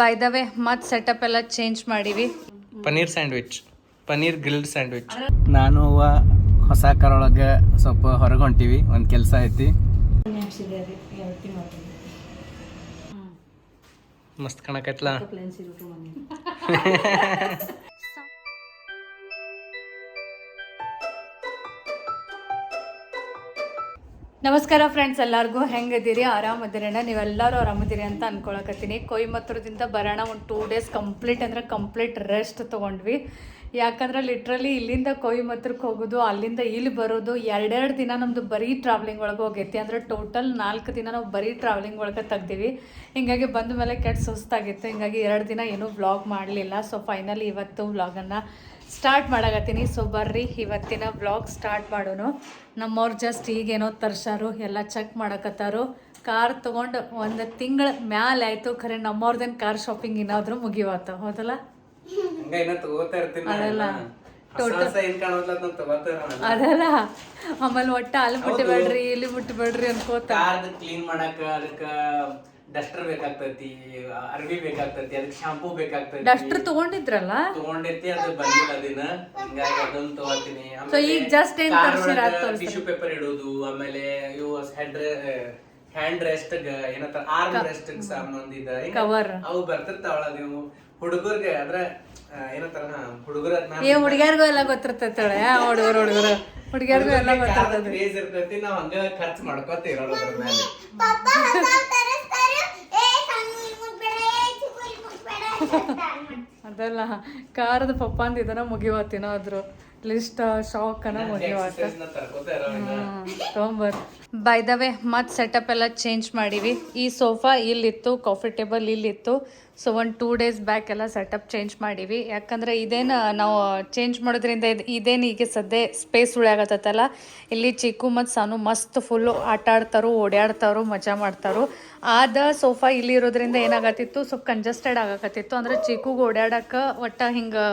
By the way ಮತ್ತೆ setup ಎಲ್ಲ change ಮಾಡೀವಿ. Paneer sandwich paneer grilled sandwich. ನಾನು ಅವ್ವ ಹೊಸ ಕರೊಳಗೆ ಸ್ವಲ್ಪ ಹೊರಗೆ ಹೊಂಟೀವಿ ಒಂದು ಕೆಲಸ ಐತಿ. ಮಸ್ತ್ ಕಾಣಕತ್ಲಾ ನಮಸ್ಕಾರ ಫ್ರೆಂಡ್ಸ್ ಎಲ್ಲರಿಗೂ ಹೆಂಗಿದ್ದೀರಿ? ಆರಾಮದಿರಣ್ಣ ನೀವೆಲ್ಲರೂ ಆರಾಮದಿರಿ ಅಂತ ಅನ್ಕೊಳಕತ್ತೀನಿ. ಕೊಯಮತ್ತೂರದಿಂದ ಬರೋಣ ಒಂದು ಟೂ ಡೇಸ್ ಕಂಪ್ಲೀಟ್ ಅಂದ್ರೆ ಕಂಪ್ಲೀಟ್ ರೆಸ್ಟ್ ತೊಗೊಂಡ್ವಿ. ಯಾಕಂದ್ರೆ ಲಿಟ್ರಲಿ ಇಲ್ಲಿಂದ ಕೊಯಮತ್ತೂರ್ಗೆ ಹೋಗೋದು, ಅಲ್ಲಿಂದ ಇಲ್ಲಿ ಬರೋದು, ಎರಡೆರಡು ದಿನ ನಮ್ಮದು ಬರೀ ಟ್ರಾವೆಲಿಂಗ್ ಒಳಗೆ ಹೋಗೈತಿ. ಅಂದ್ರೆ ಟೋಟಲ್ ನಾಲ್ಕು ದಿನ ನಾವು ಬರೀ ಟ್ರಾವೆಲಿಂಗ್ ಒಳಗೆ ತೆಗ್ದೀವಿ. ಹಿಂಗಾಗಿ ಬಂದ ಮೇಲೆ ಕೆಟ್ಟ ಸುಸ್ತಾಗಿತ್ತು. ಹಿಂಗಾಗಿ ಎರಡು ದಿನ ಏನೂ ವ್ಲಾಗ್ ಮಾಡಲಿಲ್ಲ. ಸೊ ಫೈನಲಿ ಇವತ್ತು ವ್ಲಾಗನ್ನು ಸ್ಟಾರ್ಟ್ ಮಾಡಾಕತ್ತೀನಿ. ಸೊ ಬರ್ರಿ ಇವತ್ತಿನ ಬ್ಲಾಗ್ ಸ್ಟಾರ್ಟ್ ಮಾಡೋನು. ನಮ್ಮವ್ರು ಜಸ್ಟ್ ಈಗೇನೋ ತರ್ಸಾರು ಎಲ್ಲ ಚೆಕ್ ಮಾಡಕತ್ತಾರು. ಕಾರ್ ತೊಗೊಂಡು ಒಂದು ತಿಂಗಳ ಮ್ಯಾಲೆ ಆಯಿತು. ಖರೆ ನಮ್ಮವ್ರದೇನು ಕಾರ್ ಶಾಪಿಂಗ್ ಏನಾದರೂ ಮುಗಿವತ್ತ ಹೌದಲ್ಲ? ಅದಲ್ಲ. ಅದಲ್ಲ. ಆಮೇಲೆ ಒಟ್ಟ ಅಲ್ಲಿ ಮುಟ್ಟಬೇಡ್ರಿ ಇಲ್ಲಿ ಮುಟ್ಟಬೇಡ್ರಿ ಅನ್ಕೋತ. ಕ್ಲೀನ್ ಮಾಡಕ್ಕೆ ಅದಕ್ಕ ಡಸ್ಟರ್ ಬೇಕಾಗ್ತೈತಿ ಅರ್ವಿ ಬೇಕಾಗ್ತೈತಿ ಅದಕ್ಕೆ ಶಾಂಪೂ ಬೇಕಾಗ್ತೈತಿ. ಡಸ್ಟರ್ ತಗೊಂಡಿದ್ರಲ್ಲ? ತಗೊಂಡೈತಿ ಅದು ಬಂದಿಲ್ಲ ದಿನ ಹಿಂಗಾಗಿ ಅದನ್ನ ತಗೋತೀನಿ. ಈಗ ಜಸ್ಟ್ ಏನ್ ತರ್ಸಿರ. ಟಿಶ್ಯೂ ಪೇಪರ್ ಇಡೋದು ಆಮೇಲೆ ಇವು ಹೆಡ್ ಹ್ಯಾಂಡ್ ರೆಸ್ಟ್ ಏನಂತಾರ ಆರ್ಮ್ ರೆಸ್ಟ್ ಸಂಬಂಧ ಹಿಂಗ ಕವರ್ ಅವು ಬರ್ತಿರ್ತಾವಳ ನೀವು. ಹುಡುಗರ್ಗೆ ಅಂದ್ರ ಏನಂತಾರ ಹುಡುಗರ ಏ ಹುಡುಗ್ಯಾರ್ಗೂ ಎಲ್ಲ ಗೊತ್ತಿರ್ತೈತಳೆ ಹುಡುಗರು ಹುಡುಗರು. ಹುಡುಗ್ಯಾರ್ಗೂ ಎಲ್ಲ ಗೊತ್ತಿರ್ತೈತಿ ಕ್ರೇಜ್ ಇರ್ತೈತಿ ನಾವ್ ಹಂಗ ಖರ್ಚು ಮಾಡ್ಕೋತ ಇರೋದು ಅದ್ರ ಮೇಲೆ ಅದಲ್ಲ ಕಾರದ ಪಪ್ಪ ಅಂದ ಇದನ್ನ ಮುಗಿವತ್ತಿನ ಅದ್ರ ಲಿಸ್ಟ್ ಶಾಕನ ಮುಗಿವತ್ತ ತಗೊಂಬರ್ ಬೈ ದ ವೇ ಮತ್ತೆ ಸೆಟಪ್ ಎಲ್ಲ ಚೇಂಜ್ ಮಾಡೀವಿ. ಈ ಸೋಫಾ ಇಲ್ಲಿತ್ತು ಕಾಫಿ ಟೇಬಲ್ ಇಲ್ಲಿತ್ತು. ಸೊ ಒಂದು ಟೂ ಡೇಸ್ ಬ್ಯಾಕ್ ಎಲ್ಲ ಸೆಟಪ್ ಚೇಂಜ್ ಮಾಡೀವಿ. ಯಾಕಂದ್ರೆ ಇದೇನು ನಾವು ಚೇಂಜ್ ಮಾಡೋದ್ರಿಂದ ಇದು, ಇದೇನು ಈಗ ಸದ್ಯ ಸ್ಪೇಸ್ ಉಳಿಯಾಗತ್ತಲ್ಲ ಇಲ್ಲಿ ಚಿಕ್ಕು ಮತ್ತು ಸಾನು ಮಸ್ತ್ ಫುಲ್ಲು ಆಟ ಆಡ್ತಾರೋ ಓಡಾಡ್ತಾರೋ ಮಜಾ ಮಾಡ್ತಾರೋ. ಆದ ಸೋಫಾ ಇಲ್ಲಿ ಇರೋದ್ರಿಂದ ಏನಾಗತ್ತಿತ್ತು? ಸ್ವಲ್ಪ ಕಂಜಸ್ಟೆಡ್ ಆಗಕತ್ತಿತ್ತು. ಅಂದ್ರೆ ಚಿಕ್ಕುಗೆ ಓಡಾಡಕ್ಕೆ ಒಟ್ಟು ಹಿಂಗೆ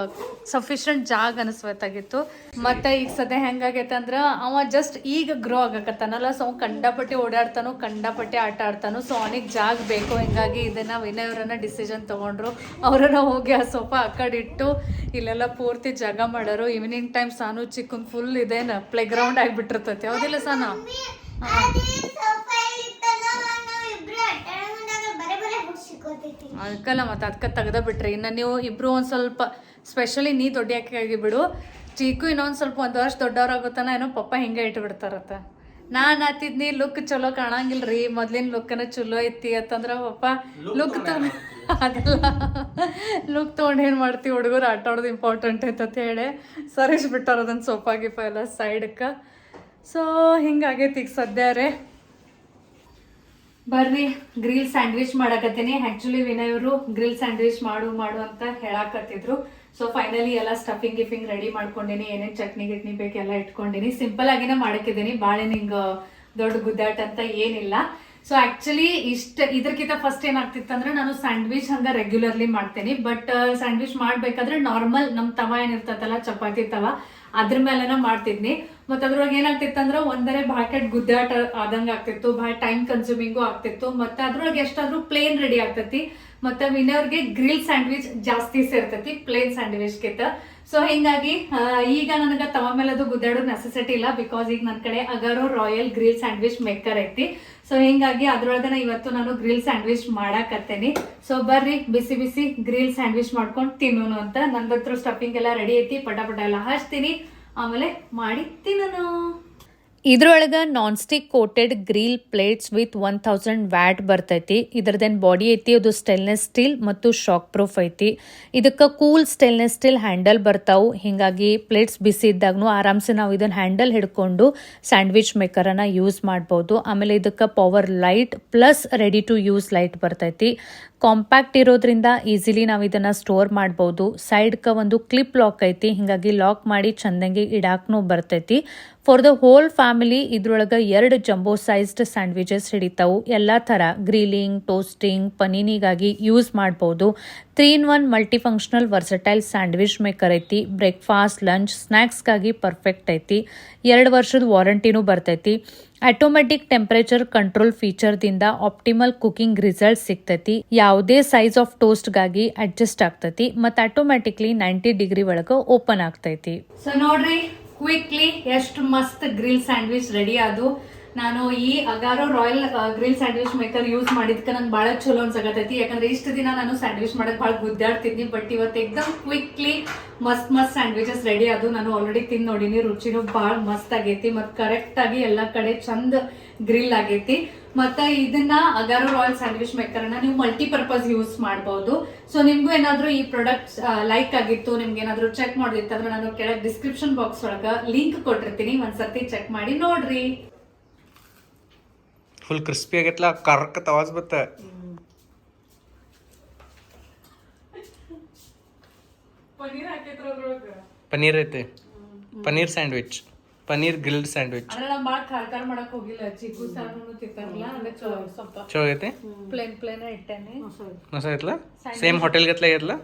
ಸಫಿಷಿಯಂಟ್ ಜಾಗ ಅನಿಸ್ಬೇಕಾಗಿತ್ತು ಮತ್ತು ಈಗ ಸದ್ಯ ಹೆಂಗಾಗೈತೆ ಅಂದ್ರೆ ಅವ ಜಸ್ಟ್ ಈಗ ಗ್ರೋ ಆಗಕತ್ತಾನಲ್ಲ. ಸೊ ಅವ್ನು ಕಂಡಪಟ್ಟೆ ಓಡಾಡ್ತಾನೋ ಕಂಡಪಟ್ಟಿ ಆಟ ಆಡ್ತಾನೋ. ಸೊ ಅವನಿಗೆ ಜಾಗ ಬೇಕು. ಹಿಂಗಾಗಿ ಇದನ್ನು ವಿನಯ್ ಅವರನ್ನ ಡಿಸಿಷನ್ ತೊಗೊಂಡ್ರು. ಅವರನ್ನ ಹೋಗಿ ಆ ಸೋಫಾ ಆ ಕಡೆ ಇಟ್ಟು ಇಲ್ಲೆಲ್ಲ ಪೂರ್ತಿ ಜಾಗ ಮಾಡೋರು. ಈವ್ನಿಂಗ್ ಟೈಮ್ ಸಾನು ಚಿಕ್ಕನ್ ಫುಲ್ ಇದೇನು ಪ್ಲೇ ಗ್ರೌಂಡ್ ಆಗಿಬಿಟ್ಟಿರ್ತೈತಿ. ಹೌದಿಲ್ಲ ಸಾನ? ಅದಕ್ಕಲ್ಲ ಮತ್ತೆ ಅದಕ್ಕೆ ತೆಗ್ದ ಬಿಟ್ರಿ. ಇನ್ನು ನೀವು ಇಬ್ರು ಒಂದು ಸ್ವಲ್ಪ ಸ್ಪೆಷಲಿ ನೀ ದೊಡ್ಡ ಬಿಡು ಚೀಕು ಇನ್ನೊಂದು ಸ್ವಲ್ಪ ಒಂದು ವರ್ಷ ದೊಡ್ಡವ್ರಾಗುತ್ತಾನ ಏನೋ ಪಪ್ಪ ಹಿಂಗೆ ಇಟ್ಬಿಡ್ತಾರತ್ತ. ನಾನು ಆತಿದ್ನಿ ಲುಕ್ ಚಲೋ ಕಾಣಂಗಿಲ್ರಿ. ಮೊದ್ಲಿನ ಲುಕ್ಕನ ಚಲೋ ಐತಿ ಅಂತಂದ್ರ ಪಪ್ಪ ಲುಕ್ ತಗೊಂಡು ಅದಲ್ಲ. ಲುಕ್ ತೊಗೊಂಡು ಏನು ಮಾಡ್ತೀವಿ ಹುಡುಗರು? ಆಟ ಆಡೋದು ಇಂಪಾರ್ಟೆಂಟ್ ಅಂತ ಹೇಳಿ. ಸರಿಸ್ ಬಿಟ್ಟಾರ ಅದನ್ನ ಸೋಫಾ ಗಿಫಾ ಎಲ್ಲ ಸೈಡಕ್ಕೆ ಸೊ ಹಿಂಗಾಗೈತಿ ಈಗ ಸದ್ಯ ರೀ. ಬರ್ರಿ ಗ್ರಿಲ್ ಸ್ಯಾಂಡ್ವಿಚ್ ಮಾಡಕತ್ತೀನಿ. ಆಕ್ಚುಲಿ ವಿನಯ್ ಅವರು ಗ್ರಿಲ್ ಸ್ಯಾಂಡ್ವಿಚ್ ಮಾಡು ಮಾಡು ಅಂತ ಹೇಳಾಕತ್ತಿದ್ರು. ಸೊ ಫೈನಲಿ ಎಲ್ಲ ಸ್ಟಫಿಂಗ್ ಗಿಫಿಂಗ್ ರೆಡಿ ಮಾಡ್ಕೊಂಡಿನಿ. ಏನೇನು ಚಟ್ನಿ, ಗಿಟ್ನಿ ಬೇಕೆಲ್ಲ ಇಟ್ಕೊಂಡಿನಿ. ಸಿಂಪಲ್ ಆಗಿನೇ ಮಾಡಕ್ಕಿದ್ದೀನಿ. ಬಾಳೆ ನಿಂಗ ದೊಡ್ಡ ಗುದ್ದಾಟ ಅಂತ ಏನಿಲ್ಲ. ಸೊ ಆಕ್ಚುಲಿ ಇಷ್ಟ ಇದಕ್ಕಿಂತ ಫಸ್ಟ್ ಏನಾಗ್ತಿತ್ತಂದ್ರೆ ನಾನು ಸ್ಯಾಂಡ್ವಿಚ್ ಹಂಗ ರೆಗ್ಯುಲರ್ಲಿ ಮಾಡ್ತೇನೆ. ಬಟ್ ಸ್ಯಾಂಡ್ವಿಚ್ ಮಾಡಬೇಕಾದ್ರೆ ನಾರ್ಮಲ್ ನಮ್ಮ ತವ ಏನಿರ್ತೈತಲ್ಲ ಚಪಾತಿ ತವ, ಅದ್ರ ಮೇಲೆನ ಮಾಡ್ತಿದ್ನಿ. ಮತ್ತೆ ಅದ್ರೊಳಗೆ ಏನಾಗ್ತಿತ್ತಂದ್ರೆ ಒಂದರೆ ಬಾಕೆಟ್ ಗುದ್ದಾಟ ಆದಂಗ ಆಗ್ತಿತ್ತು, ಭಾಳ ಟೈಮ್ ಕನ್ಸ್ಯೂಮಿಂಗು ಆಗ್ತಿತ್ತು, ಮತ್ತೆ ಅದ್ರೊಳಗೆ ಎಷ್ಟಾದ್ರೂ ಪ್ಲೇನ್ ರೆಡಿ ಆಗ್ತೈತಿ, ಮತ್ತೆ ವಿನರ್ಗೆ ಗ್ರಿಲ್ ಸ್ಯಾಂಡ್ವಿಚ್ ಜಾಸ್ತಿ ಸೇರ್ತೈತಿ ಪ್ಲೇನ್ ಸ್ಯಾಂಡ್ವಿಚ್ಗಿಂತ ಸೊ ಹಿಂಗಾಗಿ ಈಗ ನನಗೆ ತವ ಮೇಲೆ ಅದು ಗುದ್ದಾಡೋ ನೆಸೆಸಿಟಿ ಇಲ್ಲ ಬಿಕಾಸ್ ಈಗ ನನ್ನ ಕಡೆ Agaro royal grill sandwich maker ಐತಿ. ಸೊ ಹಿಂಗಾಗಿ ಅದ್ರೊಳಗನ ಇವತ್ತು ನಾನು ಗ್ರಿಲ್ ಸ್ಯಾಂಡ್ವಿಚ್ ಮಾಡಾಕತ್ತೇನಿ. ಸೊ ಬರ್ರಿ, ಬಿಸಿ ಬಿಸಿ ಗ್ರಿಲ್ ಸ್ಯಾಂಡ್ವಿಚ್ ಮಾಡ್ಕೊಂಡು ತಿನ್ನೋನು ಅಂತ. ನಂದತ್ರ ಸ್ಟಫಿಂಗ್ ಎಲ್ಲ ರೆಡಿ ಐತಿ, ಪಟ ಪಟ ಎಲ್ಲ ಹಚ್ತೀನಿ. ಆಮೇಲೆ ಮಾಡಿ ತಿನ್ನೋಣ ಇದ್ರೊಳಗೆ non stick coated grill plates with one thousand watt ಬರ್ತೈತಿ. ಇದ್ರದ್ದೇನು ಬಾಡಿ ಐತಿ, ಅದು ಸ್ಟೇನ್ಲೆಸ್ ಸ್ಟೀಲ್ ಮತ್ತು ಶಾಕ್ ಪ್ರೂಫ್ ಐತಿ. ಇದಕ್ಕೆ ಕೂಲ್ ಸ್ಟೇನ್ಲೆಸ್ ಸ್ಟೀಲ್ ಹ್ಯಾಂಡಲ್ ಬರ್ತಾವು. ಹಿಂಗಾಗಿ ಪ್ಲೇಟ್ಸ್ ಬಿಸಿ ಇದ್ದಾಗೂ ಆರಾಮ್ಸೆ ನಾವು ಇದನ್ನ ಹ್ಯಾಂಡಲ್ ಹಿಡ್ಕೊಂಡು ಸ್ಯಾಂಡ್ವಿಚ್ ಮೇಕರನ್ನು ಯೂಸ್ ಮಾಡ್ಬೋದು. ಆಮೇಲೆ ಇದಕ್ಕೆ power light plus ready to use light ಬರ್ತೈತಿ. ಕಾಂಪ್ಯಾಕ್ಟ್ ಇರೋದ್ರಿಂದ ಈಸಿಲಿ ನಾವು ಇದನ್ನು ಸ್ಟೋರ್ ಮಾಡ್ಬೋದು. ಸೈಡ್ಕ ಒಂದು ಕ್ಲಿಪ್ ಲಾಕ್ ಐತಿ. ಹಿಂಗಾಗಿ ಲಾಕ್ ಮಾಡಿ ಚಂದಂಗೆ ಇಡಾಕ್ನೂ ಬರ್ತೈತಿ. ಫಾರ್ ದ ಹೋಲ್ ಫ್ಯಾಮಿಲಿ ಇದ್ರೊಳಗೆ ಎರಡು ಜಂಬೋ ಸೈಜ್ಡ್ ಸ್ಯಾಂಡ್ವಿಚಸ್ ಹಿಡಿತಾವು. ಎಲ್ಲ ಥರ ಗ್ರೀಲಿಂಗ್ ಟೋಸ್ಟಿಂಗ್ ಪನೀನಿಗಾಗಿ ಯೂಸ್ ಮಾಡ್ಬೋದು. Three in one multi functional versatile sandwich maker ಐತಿ. ಬ್ರೇಕ್ಫಾಸ್ಟ್, ಲಂಚ್ ಸ್ನ್ಯಾಕ್ಸ್ಗಾಗಿ ಪರ್ಫೆಕ್ಟ್ ಐತಿ. ಎರಡು ವರ್ಷದ ವಾರಂಟಿನೂ ಬರ್ತೈತಿ. ಆಟೋಮೆಟಿಕ್ ಟೆಂಪರೇಚರ್ ಕಂಟ್ರೋಲ್ ಫೀಚರ್ದಿಂದ ಆಪ್ಟಿಮಲ್ ಕುಕಿಂಗ್ ರಿಸಲ್ಟ್ ಸಿಗ್ತೈತಿ. ಯಾವುದೇ ಸೈಜ್ ಆಫ್ ಟೋಸ್ಟ್ಗಾಗಿ ಅಡ್ಜಸ್ಟ್ ಆಗ್ತೈತಿ ಮತ್ತು ಆಟೋಮೆಟಿಕ್ಲಿ ನೈಂಟಿ ಡಿಗ್ರಿ ಒಳಗೆ ಓಪನ್ ಆಗ್ತೈತಿ. ಸೊ ನೋಡ್ರಿ ಕ್ವಿಕ್ಲಿ ಎಷ್ಟು ಮಸ್ತ್ ಗ್ರಿಲ್ ಸ್ಯಾಂಡ್ವಿಚ್ ರೆಡಿ ಆದು ನಾನು ಈ Agaro royal grill sandwich maker use ಮಾಡಿದ್ಕೆ ನಂಗೆ ಭಾಳ ಚಲೋ ಅನ್ಸಕತೈತಿ ಯಾಕಂದ್ರೆ ಇಷ್ಟು ದಿನ ನಾನು ಸ್ಯಾಂಡ್ವಿಚ್ ಮಾಡಕ್ ಭಾಳ ಗುದ್ದಾಡ್ತಿದ್ನಿ ಬಟ್ ಇವತ್ತು ಎಕ್ದಮ್ ಕ್ವಿಕ್ಲಿ ಮಸ್ತ್ ಮಸ್ತ್ ಸ್ಯಾಂಡ್ವಿಚಸ್ ರೆಡಿ ಅದು ನಾನು ಆಲ್ರೆಡಿ ತಿಂದು ನೋಡಿನಿ. ರುಚಿನೂ ಭಾಳ ಮಸ್ತ್ ಆಗೈತಿ. ಮತ್ತು ಕರೆಕ್ಟಾಗಿ ಎಲ್ಲ ಕಡೆ ಚಂದ ಗ್ರಿಲ್ ಆಗೈತಿ. ಮತ್ತೆ ಇದನ್ನ ಅಗಾರೋ ರಾಯಲ್ ಸ್ಯಾಂಡ್ವಿಚ್ ಮೇಕರ್ನ ನೀವು ಮಲ್ಟಿಪರ್ಪಸ್ ಯೂಸ್ ಮಾಡಬಹುದು ಸೊ ನಿಮ್ಗೂ ಏನಾದರೂ ಈ ಪ್ರಾಡಕ್ಟ್ ಲೈಕ್ ಆಗಿತ್ತು, ನಿಮ್ಗೆ ಏನಾದರೂ ಚೆಕ್ ಮಾಡೋದಿತ್ತಂದ್ರೆ ನಾನು ಕೆಳಗೆ ಡಿಸ್ಕ್ರಿಪ್ಷನ್ ಬಾಕ್ಸ್ ಒಳಗ ಲಿಂಕ್ ಕೊಟ್ಟಿರ್ತೀನಿ. ಒಂದ್ಸರ್ತಿ ಚೆಕ್ ಮಾಡಿ ನೋಡ್ರಿ. ಫುಲ್ ಕ್ರಿಸ್ಪಿ ಆಗೈತ್ಲ ಕರ್ಕ ತವಾಸ್ ಬತ್ತ. ಪನೀರ್ ಐತೆ. Paneer sandwich. Paneer grilled sandwich. ಚಲೋ ಸ್ವಲ್ಪ. ಪ್ಲೇನ್ ಪ್ಲೇನ್ ಇಟ್ಟೇನೆ. ಮಸ ಐತ್ಲ ಸೇಮ್ ಹೋಟೆಲ್ ಗತ್ಲ ಆಗೈತ್ಲ?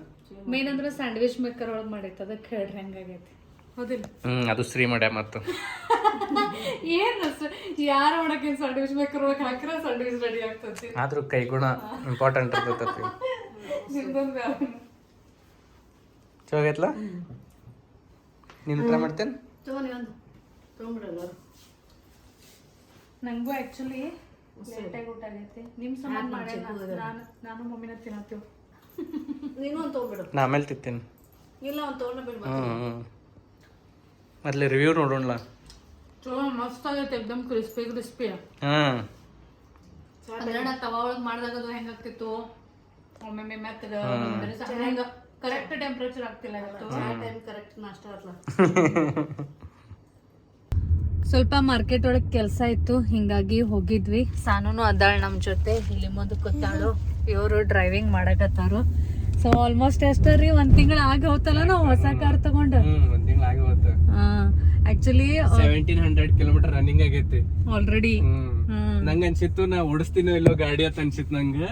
ಮೇನ್ ಅಂದ್ರೆ ಸ್ಯಾಂಡ್ವಿಚ್ ಮೇಕರ್ ಒಳಗೆ ಮಾಡೈತೆ ಅದಕ್ಕೆ ಹೇಳ್ರಿ ಹೆಂಗಾಗೈತಿ. ಹ್ಮ್ ಅದು ಶ್ರೀ ಮಾಡ್ಯ ಮತ್ತು. ಏನ್ ಯಾರ ಒಳಗೆ ಸ್ಯಾಂಡ್ವಿಚ್ ಮೇಕರ್ ಒಳಗೆ ಹಾಕಿರ ಸ್ಯಾಂಡ್ವಿಚ್ ರೆಡಿ ಆಗ್ತೈತಿ? ಆದ್ರೂ ಕೈಗುಣ ಇಂಪಾರ್ಟೆಂಟ್ ಇರ್ತೈತಿ. ಆಗೈತ್ಲ ನೀನು ಟ್ರೈ ಮಾಡ್ತೇನೆ? ನಂಗೂ ಆಕ್ಚುಲಿ ಲೇಟಾಗಿ ಊಟ ಆಗೈತಿ. ನಿಮ್ಮ ಸಮಾನ ಮಾಡಿ ನಾನು ನಾನು ಮಮ್ಮಿನ ತಿನ್ನತ್ತೀವಿ. ನೀನು ಒಂದು ತೊಗೊಂಬಿಡು ನಾ ಆಮೇಲೆ ತಿಂತೀನಿ. ಇಲ್ಲ ಒಂದು ತೊಗೊಂಡು ಬಿಡು ಹ್ಞೂ ಹ್ಞೂ ಮೊದಲು ರಿವ್ಯೂ ನೋಡೋಣ ಚಲೋ ಮಸ್ತ್ ಆಗೈತೆ ಎಕ್ದಮ್ ಕ್ರಿಸ್ಪಿ ಕ್ರಿಸ್ಪಿ ಹಾಂ. ನಾ ತವಾ ಒಳಗ್ ಮಾಡಿದಾಗ ಅದು ಹೆಂಗಾಗ್ತಿತ್ತು ಒಮ್ಮೆ ಮೆತ್ತಗ ಹೆಂಗ? ಕರೆಕ್ಟ್ ಟೆಂಪರೇಚರ್ ಆಗ್ತಿಲ್ಲ ಇವತ್ತು. ಟೈಮ್ ಕರೆಕ್ಟ್ ನಾಷ್ಟ ಆಗಲ್ಲ ಸ್ವಲ್ಪ ಮಾರ್ಕೆಟ್ ಒಳಗೆ ಕೆಲಸ ಇತ್ತು ಹಿಂಗಾಗಿ ಹೋಗಿದ್ವಿ. ಸಾನೂನು ಅದಾಳ ನಮ್ಮ ಜೊತೆ. ಇಲ್ಲಿ ಮುಂದೆ ಕೂತಾಳು. ಇವರು ಡ್ರೈವಿಂಗ್ ಮಾಡಕತ್ತಾರು. ಸೊ ಆಲ್ಮೋಸ್ಟ್ ಎಷ್ಟರಿ ಒಂದ್ ತಿಂಗಳ ಆಗಿ ಹೋತಲ್ಲ ನಾವು ಹೊಸ ಕಾರ್ ತಗೊಂಡ್? ಒಂದು ತಿಂಗಳು ಆಗಿ ಹೋತು. Actually seventeen hundred kilometer running ಆಗೈತಿ. ಆಲ್ರೆಡಿ ನಂಗ ಅನ್ಸಿತ್ತು ನಾ ಓಡಿಸ್ತೀನೋ ಇಲ್ಲೋ ಗಾಡಿ ಅಂತ ಅನ್ಸಿತ್ತು ನಂಗೆ.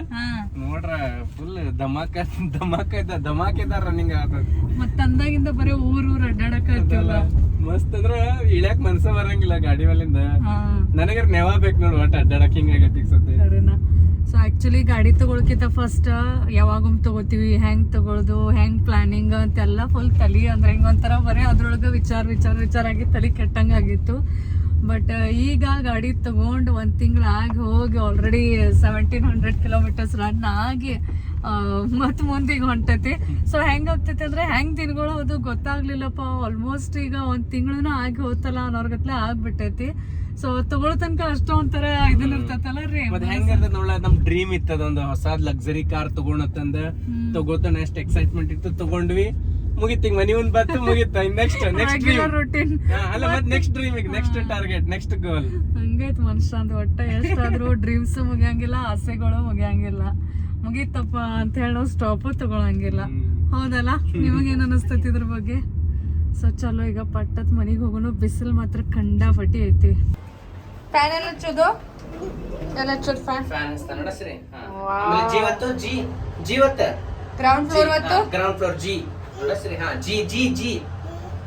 ನೋಡ್ರ ಫುಲ್ ಧಮಾಕ ಧಮಾಕ ಇದ್ದ ಧಮಾಕ ಇದ್ದ ರನ್ನಿಂಗ್ ಆತದ ಮತ್ತ ಅಂದಾಗಿಂದ ಬರೀ ಊರ್ ಊರ್ ಅಡ್ಡಾಡಕ ಮಸ್ತ್ ಅಂದ್ರ ಇಳ್ಯಾಕ ಮನ್ಸ ಬರಂಗಿಲ್ಲ ಗಾಡಿ ಮೇಲಿಂದ. ನನಗರ್ ನೆವ ಬೇಕು ನೋಡ್ ಒಟ್ಟ ಅಡ್ಡಾಡಕ್ ಹಿಂಗ ಆಗೈತಿ ಸದ್ಯ. ಸೊ ಆ್ಯಕ್ಚುಲಿ ಗಾಡಿ ತೊಗೊಳಕ್ಕಿಂತ ಫಸ್ಟ್ ಯಾವಾಗೊಮ್ಮೆ ತಗೋತೀವಿ, ಹೆಂಗೆ ತಗೊಳ್ದು, ಹೆಂಗೆ ಪ್ಲಾನಿಂಗ್ ಅಂತೆಲ್ಲ ಫುಲ್ ತಲಿ ಅಂದ್ರೆ ಹೆಂಗೆ ಒಂಥರ ಬರೀ ಅದ್ರೊಳಗ ವಿಚಾರ ವಿಚಾರ ವಿಚಾರ ಆಗಿ ತಲಿ ಕೆಟ್ಟಂಗ ಆಗಿತ್ತು. ಬಟ್ ಈಗ ಗಾಡಿ ತೊಗೊಂಡು ಒಂದು ತಿಂಗಳ ಆಗಿ ಹೋಗಿ already seventeen hundred kilometers run ಆಗಿ ಮತ್ ಮುಂದಿಗೆ ಹೊಂಟೈತಿ. ಸೊ ಹೆಂಗೆ ಆಗ್ತೈತಿ ಅಂದ್ರೆ ಹೆಂಗೆ ದಿನಗಳು ಅದು ಗೊತ್ತಾಗ್ಲಿಲ್ಲಪ್ಪ. ಆಲ್ಮೋಸ್ಟ್ ಈಗ ಒಂದು ತಿಂಗಳೂ ಆಗಿ ಹೋತಲ್ಲ ಅನ್ನೋರ್ಗತ್ಲೆ ಆಗ್ಬಿಟ್ಟೈತಿ. ಸೊ ತಗೊಳ್ಳೋ ತನಕ ಅಷ್ಟೋ ಒಂಥರ ಇದನ್ನ ಇರ್ತೈತಲ್ಲ ರೀ ಮತ್ ಹೆಂಗ ಇರ್ತದ ನೋಡ ನಮ್ ಡ್ರೀಮ್ ಇತ್ತದ ಒಂದು ಹೊಸಾದ್ ಲಕ್ಸರಿ ಕಾರ್ ತಗೋಣತ್ತಂದ ತಗೋತಾನ ಎಷ್ಟ್ ಎಕ್ಸೈಟ್ಮೆಂಟ್ ಇತ್ತು ತಗೊಂಡ್ವಿ. ಮುಗಿತ್ ಈಗ ಮನಿ ಒಂದ್ ಬತ್ತು ಮುಗಿತ ನೆಕ್ಸ್ಟ್ ನೆಕ್ಸ್ಟ್ ರೂಟೀನ್ ಅಲ್ಲ ಮತ್ತೆ next dream next target next goal ಹಂಗೈತ್ ಮನುಷ್ಯ ಅಂತ ಒಟ್ಟ ಎಷ್ಟಾದ್ರೂ ಡ್ರೀಮ್ಸ್ ಮುಗಿಯಂಗಿಲ್ಲ ಆಸೆಗಳು ಮುಗಿಯಂಗಿಲ್ಲ. ಮುಗಿತಪ್ಪ ಅಂತ ಹೇಳೋ ಸ್ಟಾಪ್ ತಗೊಳಂಗಿಲ್ಲ. ಹೌದಲ್ಲ? ನಿಮಗೇನ್ ಅನಿಸ್ತೈತಿ ಇದ್ರ ಬಗ್ಗೆ? ಸೊ ಚಲೋ ಈಗ ಪಟ್ಟದ ಮನಿಗೆ ಹೋಗೋನು ಬಿಸಿಲು ಮಾತ್ರ ಕಂಡಾಪಟ್ಟಿ ಐತಿ. ಫ್ಯಾನ್ ಎಲ್ಲ ಹಚ್ಚೋದು? ಎಲ್ಲ ಹಚ್ಚೋದು ಫ್ಯಾನ್ ಫ್ಯಾನ್ ಕನ್ನಡ ಸರಿ. ಆಮೇಲೆ ಜೀವತ್ತು ಜಿ ಜೀವತ್ತ ಗ್ರೌಂಡ್ ಫ್ಲೋರ್ ಒತ್ತು ಗ್ರೌಂಡ್ ಫ್ಲೋರ್ ಜಿ. ನೋಡಸ್ರಿ ಹಾ ಜಿ ಜಿ ಜಿ.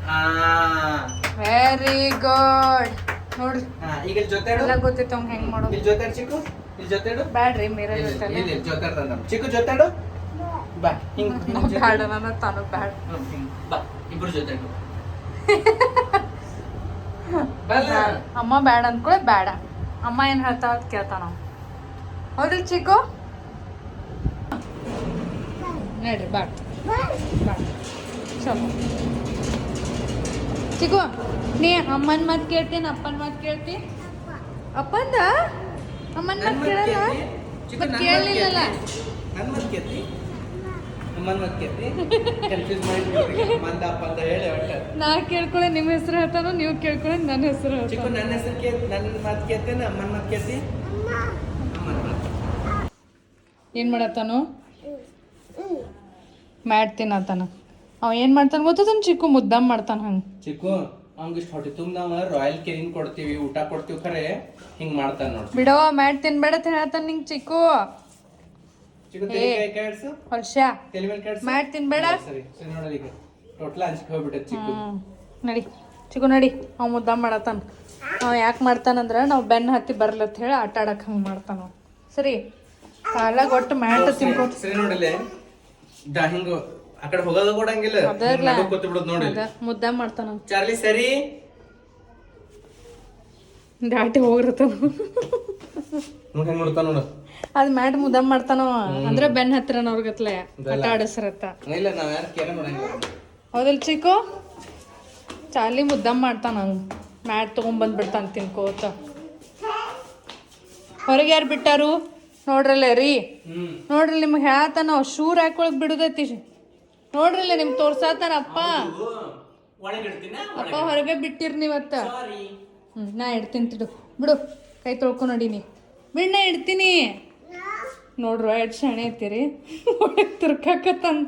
ಹಾ. ವೆರಿ ಗುಡ್ ನೋಡ್ರಿ ಹಾ, ಈಗ ಇಲ್ಲಿ ಜೊತೆ ಎಲ್ಲ ಗೊತ್ತಿತ್ತು ಅವ್ನ್ ಹೆಂಗ್ ಮಾಡೋದು. ಇಲ್ಲಿ ಜೊತೆ ಚಿಕ್ಕು? ಇಲ್ಲಿ ಜೊತೆ ಬ್ಯಾಡ್ರಿ ಮೇರೆ ಜೊತೆ ಇಲ್ಲಿ ಜೊತೆ ಚಿಕ್ಕು ಜೊತೆ ಬಾ ಹಿಂಗ್ ಬ್ಯಾಡ್ ಬ್ಯಾಡ ನನ್ನ ತಾನು ಬ್ಯಾಡ. ಬಾ ಇಬ್ರು ಜೊತೆ ಬಲ್ಲ ಅಮ್ಮ ಬ್ಯಾಡ ಅಂದ್ಕೊಳ್ಳೆ ಬೇಡ. ಅಮ್ಮ ಏನು ಹೇಳ್ತಾ ಅಂತ ಕೇಳ್ತಾನ ಅವ. ಹೌದಿಲ್ಲ ಚಿಕ್ಕು? ನೋಡ್ರಿ ಬ್ಯಾಡ ಚಲೋ ಚಿಕ್ಕು ನೀ ಅಮ್ಮನ ಮಾತು ಕೇಳ್ತೀನಿ ಅಪ್ಪನ ಮಾತು ಕೇಳ್ತಿ? ಅಪ್ಪಂದ? ಅಮ್ಮನ ಮಾತು ಕೇಳಲ್ಲ? ಕೇಳಲಿಲ್ಲಲ್ಲ? ಕೇಳ್ತಿ ಕನ್ಫ್ಯೂಸ್ ಮಾಡಿ ಅಂತ ಹೇಳಿ ನಾ ಕೇಳ್ಕೊಳ್ಳೆ ನಿಮ್ಮ ಹೆಸರು ಹೇಳ್ತಾನೋ ನೀವು ಕೇಳ್ಕೊಳ್ಳೆ ನನ್ನ ಹೆಸರು ಚಿಕ್ಕು ನನ್ನ ಹೆಸರು ಕೇಳ್ ನನ್ನ ಮಾತು ಕೇಳ್ತೇನೆ ಅಮ್ಮನ ಮಾತು ಕೇಳ್ತಿ? ಏನು ಮಾಡತ್ತಾನು? ಮ್ಯಾಟ್ ತಿನ್ನತ್ತಾನ ಅವ ಏನು ಮಾಡ್ತಾನ ಗೊತ್ತದನ್ ಚಿಕ್ಕು? ಮುದ್ದಾಮ್ ಮಾಡ್ತಾನ ಹಂಗೆ. ಚಿಕ್ಕು ಅವ್ನಿಗೆ ಇಷ್ಟು ಹೊಟ್ಟೆ ತುಂಬ ನಾವು ರಾಯಲ್ ಕೇರಿನ್ ಕೊಡ್ತೀವಿ ಊಟ ಕೊಡ್ತೀವಿ ಖರೆ ಹಿಂಗ್ ಮಾಡ್ತಾನ ನೋಡ್. ಬಿಡೋ ಮ್ಯಾಟ್ ತಿನ್ಬೇಡ ಹೇಳ್ತಾನ ನಿಂಗೆ ಚಿಕ್ಕು ಚಿಕ್ಕು ತಲೆ ಕೈ ಕಾಡ್ಸು ವರ್ಷ ನಡಿ. ಚಿಕ್ಕು ನಡಿ. ಅವ ಮುದ್ದೆ ಮಾಡತ್ತಾನ ಅವ ಯಾಕೆ ಮಾಡ್ತಾನಂದ್ರೆ ನಾವು ಬೆನ್ನ ಹತ್ತಿ ಬರ್ಲತ್ ಹೇಳಿ ಆಟ ಆಡಕ್ ಹಂಗೆ ಮಾಡ್ತಾನ ಸರಿ? ಕಾಲಾಗ ಒಟ್ಟು ಮ್ಯಾಟ್ ತಿನ್ಕೋ ಸರಿ ನೋಡಿಲ್ಲ ದಾ ಹಿಂಗ ಆ ಕಡೆ ಹೋಗೋದು ಕೊಡಂಗಿಲ್ಲ ಅದಲ್ಲ. ನಡುಕ್ ಕೂತ್ ಬಿಡೋದು ನೋಡಿ ಅದ ಮುದ್ದ ಮಾಡ್ತಾನ ಚಾರ್ಲಿ ಸರಿ? ದಾಟಿ ಹೋಗಿರ್ತಾನ ನೋಡಿ ಹೆಂಗ್ ನೋಡ್ತಾ ನೋಡು. ಅದ್ ಮ್ಯಾಟ್ ಮುದ್ದೆ ಮಾಡ್ತಾನೋ. ಅಂದ್ರೆ ಬೆನ್ ಹತ್ರ ನೋಡ್ಗತ್ಲೆ ಆಟ ಆಡಸ್ರತ್ತ. ಇಲ್ಲ ನಾವ್ ಯಾರು ಕೇರ ಮಾಡಂಗಿಲ್ಲ ಹೌದಲ್ ಚಿಕ್ಕು? ಚಾಲಿ ಮುದ್ದಮ್ ಮಾಡ್ತಾನ ಹಂಗ ಮ್ಯಾಟ್ ತೊಗೊಂಬಂದ್ಬಿಡ್ತಾನ ತಿನ್ಕೋತ. ಹೊರಗೆ ಯಾರು ಬಿಟ್ಟಾರು? ನೋಡ್ರಲ್ಲ ರೀ. ನೋಡ್ರಿ ನಿಮ್ಗೆ ಹೇಳತ್ತಾನ ಶೂರ್ ಹಾಕೊಳಕ್ ಬಿಡುದೈತಿ. ನೋಡ್ರಲ್ಲ ನಿಮ್ ತೋರ್ಸಾತಾನ ಅಪ್ಪ. ಅಪ್ಪ ಹೊರಗೆ ಬಿಟ್ಟಿರ್ ನೀವತ್ತ. ಹ್ಮ್ ನಾ ಇಡ್ತೀನಿ ತಿಡು. ಬಿಡು ಕೈ ತೊಳ್ಕೊ ನಡೀನಿ ನಾ ಇಡ್ತೀನಿ. ನೋಡ್ರು ಎಷ್ಟು ಶಾಣೆ ಐತಿರಿ. ಒಳಗೆ ತಿರ್ಕಾಕತ್ತಾನ.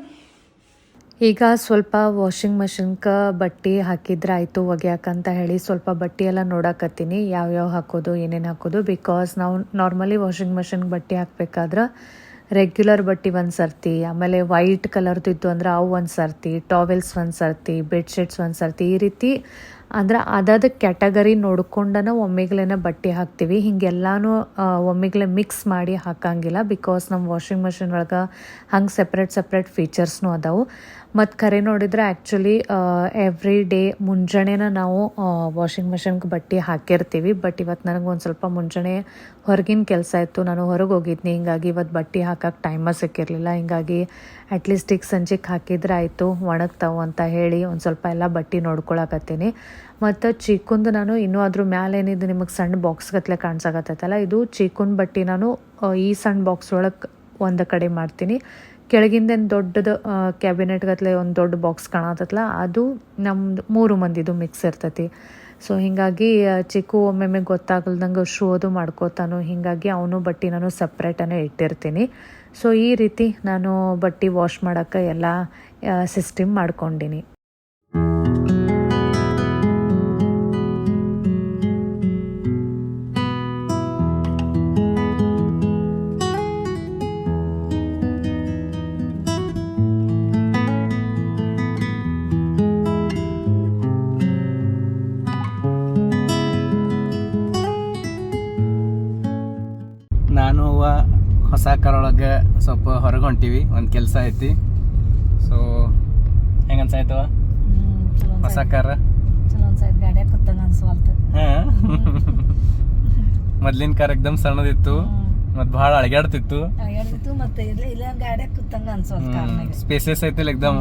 ಈಗ ಸ್ವಲ್ಪ ವಾಷಿಂಗ್ ಮಷಿನ್ಗೆ ಬಟ್ಟೆ ಹಾಕಿದ್ರೆ ಆಯಿತು ಒಗ್ಯಾಕಂತ ಹೇಳಿ ಸ್ವಲ್ಪ ಬಟ್ಟೆ ಎಲ್ಲ ನೋಡಕತ್ತೀನಿ. ಯಾವ್ಯಾವ ಹಾಕೋದು, ಏನೇನು ಹಾಕೋದು. ಬಿಕಾಸ್ ನಾವು ನಾರ್ಮಲಿ ವಾಷಿಂಗ್ ಮಷಿನ್ಗೆ ಬಟ್ಟೆ ಹಾಕ್ಬೇಕಾದ್ರೆ ರೆಗ್ಯುಲರ್ ಬಟ್ಟೆ ಒಂದು ಸರ್ತಿ, ಆಮೇಲೆ ವೈಟ್ ಕಲರ್ದು ಇತ್ತು ಅಂದ್ರೆ ಅವು ಒಂದು ಸರ್ತಿ ಟಾವೆಲ್ಸ್ ಒಂದು ಸರ್ತಿ ಬೆಡ್ಶೀಟ್ಸ್ ಒಂದು ಸರ್ತಿ, ಈ ರೀತಿ ಅಂದ್ರೆ ಅದಾದ ಕ್ಯಾಟಗರಿ ನೋಡ್ಕೊಂಡನ ಒಮ್ಮೆಗಳೇನ ಬಟ್ಟೆ ಹಾಕ್ತೀವಿ. ಹಿಂಗೆಲ್ಲಾನು ಒಮ್ಮೆಗಳೇ ಮಿಕ್ಸ್ ಮಾಡಿ ಹಾಕಂಗಿಲ್ಲ ಬಿಕಾಸ್ ನಮ್ಮ ವಾಷಿಂಗ್ ಮಷಿನ್ ಒಳಗೆ ಹಂಗೆ ಸಪ್ರೇಟ್ ಸಪ್ರೇಟ್ ಫೀಚರ್ಸ್ನು ಅದಾವು. ಮತ್ತು ಕರೆ ನೋಡಿದರೆ ಆ್ಯಕ್ಚುಲಿ ಎವ್ರಿ ಡೇ ಮುಂಜಾನೆನ ನಾವು ವಾಷಿಂಗ್ ಮೆಷಿನ್ಗೆ ಬಟ್ಟೆ ಹಾಕಿರ್ತೀವಿ. ಬಟ್ ಇವತ್ತು ನನಗೆ ಒಂದು ಸ್ವಲ್ಪ ಮುಂಜಾನೆ ಹೊರಗಿನ ಕೆಲಸ ಇತ್ತು. ನಾನು ಹೊರಗೆ ಹೋಗಿದ್ನಿ. ಹಿಂಗಾಗಿ ಇವತ್ತು ಬಟ್ಟೆ ಹಾಕಕ್ಕೆ ಟೈಮ ಸಿಕ್ಕಿರಲಿಲ್ಲ. ಹಿಂಗಾಗಿ ಅಟ್ಲೀಸ್ಟ್ ಈಗ ಸಂಜೆಗೆ ಹಾಕಿದ್ರೆ ಆಯಿತು. ಒಣಗ್ತಾವು ಅಂತ ಹೇಳಿ ಒಂದು ಸ್ವಲ್ಪ ಎಲ್ಲ ಬಟ್ಟೆ ನೋಡ್ಕೊಳಕತ್ತೀನಿ. ಮತ್ತು ಚೀಕುಂದು ನಾನು ಇನ್ನೂ ಅದ್ರ ಮ್ಯಾಲೆ ಏನಿದು ನಿಮಗೆ ಸಣ್ಣ ಬಾಕ್ಸ್ ಗತ್ಲೆ ಕಾಣಿಸಾಕತ್ತೈತಲ್ಲ? ಇದು ಚೀಕುನ್ ಬಟ್ಟೆ ನಾನು ಈ ಸಣ್ಣ ಬಾಕ್ಸ್ ಒಳಗೆ ಒಂದು ಕಡೆ ಮಾಡ್ತೀನಿ. ಕೆಳಗಿಂದೇನು ದೊಡ್ಡದು ಕ್ಯಾಬಿನೆಟ್ ಗತ್ಲೆ ಒಂದು ದೊಡ್ಡ ಬಾಕ್ಸ್ ಕಾಣತ್ತಲ್ಲ ಅದು ನಮ್ದು ಮೂರು ಮಂದಿದು ಮಿಕ್ಸ್ ಇರ್ತೈತಿ. ಸೊ ಹೀಗಾಗಿ ಚಿಕ್ಕು ಒಮ್ಮೆಮ್ಮೆ ಗೊತ್ತಾಗಲ್ದಂಗೆ ಶೂ ಅದು ಮಾಡ್ಕೋತಾನು. ಹೀಗಾಗಿ ಅವನು ಬಟ್ಟೆ ನಾನು ಸಪ್ರೇಟನ್ನು ಇಟ್ಟಿರ್ತೀನಿ. ಸೊ ಈ ರೀತಿ ನಾನು ಬಟ್ಟೆ ವಾಶ್ ಮಾಡೋಕ್ಕೆ ಎಲ್ಲ ಸಿಸ್ಟಮ್ ಮಾಡ್ಕೊಂಡಿನಿ. ಹೊಸ ಕಾರೊಳಗೆ ಸ್ವಲ್ಪ ಹೊರಗೆ ಹೊಂಟಿವಿ ಒಂದು ಕೆಲಸ ಐತಿ. ಸೊ ಹೆಂಗ ಅನ್ಸಾಯ್ತವ ಹೊಸ ಕಾರ? ಮೊದ್ಲಿನ ಕಾರ್ ಎಕ್ದಮ್ ಸಣ್ಣದಿತ್ತು ಮತ್ತು ಬಹಳ ಅಳಗ್ಯಾಡ್ತಿತ್ತು. ಸ್ಪೇಸಸ್ ಐತಿಲ್ಲ ಎಕ್ದಮ್.